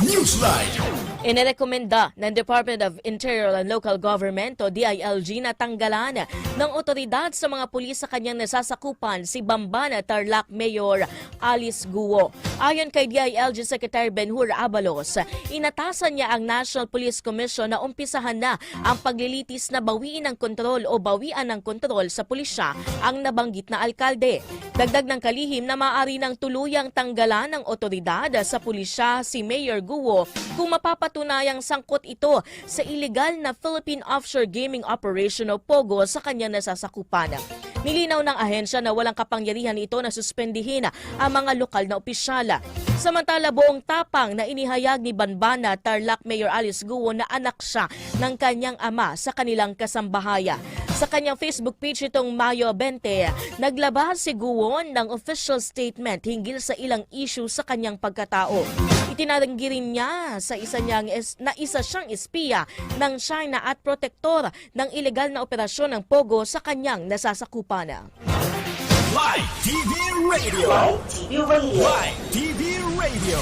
Newsline. Inirekomenda ng Department of Interior and Local Government o DILG na tanggalan ng otoridad sa mga pulis sa kanyang nasasakupan si Bambana Tarlac Mayor Alice Guo. Ayon kay DILG Secretary Benhur Abalos, inatasan niya ang National Police Commission na umpisahan na ang paglilitis na bawiin ng kontrol o bawian ng kontrol sa pulisya ang nabanggit na alkalde. Dagdag ng kalihim na maaari ng tuluyang tanggalan ng otoridad sa pulisya si Mayor Guo kung mapapatunayang sangkot ito sa illegal na Philippine Offshore Gaming Operation o POGO sa kanyang nasasakupan. Nilinaw ng ahensya na walang kapangyarihan ito na suspendihin ang mga lokal na opisyala. Samantala buong tapang na inihayag ni Banbana Tarlac Mayor Alice Guo na anak siya ng kanyang ama sa kanilang kasambahaya. Sa kanyang Facebook page itong Mayo 20, naglabas si Guon ng official statement hinggil sa ilang issue sa kanyang pagkatao. Itinaranggi rin niya sa isa niyang es- na isa siyang espiya ng China at protektor ng ilegal na operasyon ng Pogo sa kanyang nasasakupan. Live TV Radio. Live TV Radio. Live TV Radio.